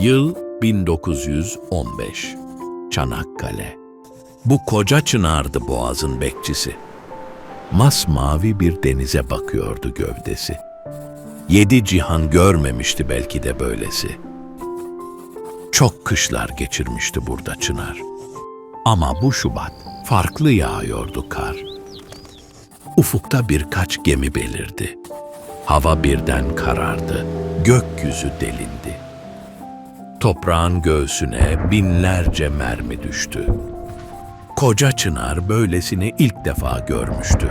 Yıl 1915. Çanakkale. Bu koca çınardı boğazın bekçisi. Masmavi bir denize bakıyordu gövdesi. Yedi cihan görmemişti belki de böylesi. Çok kışlar geçirmişti burada Çınar. Ama bu Şubat farklı yağıyordu kar. Ufukta birkaç gemi belirdi. Hava birden karardı, gökyüzü delindi. Toprağın göğsüne binlerce mermi düştü. Koca Çınar böylesini ilk defa görmüştü.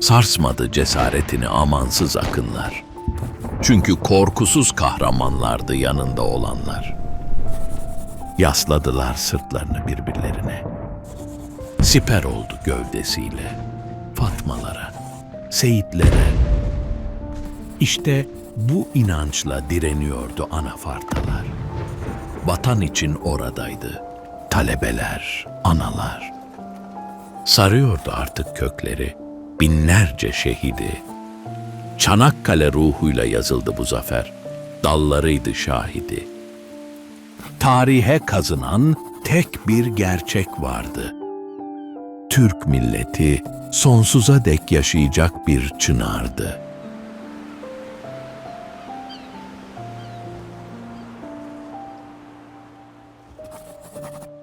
Sarsmadı cesaretini amansız akınlar. Çünkü korkusuz kahramanlardı yanında olanlar. Yasladılar sırtlarını birbirlerine. Siper oldu gövdesiyle. Fatmalara, Seyitlere. İşte bu inançla direniyordu anafartalar. Vatan için oradaydı. Talebeler, analar. Sarıyordu artık kökleri. Binlerce şehidi. Çanakkale ruhuyla yazıldı bu zafer. Dallarıydı şahidi. Tarihe kazınan tek bir gerçek vardı. Türk milleti sonsuza dek yaşayacak bir çınardı. you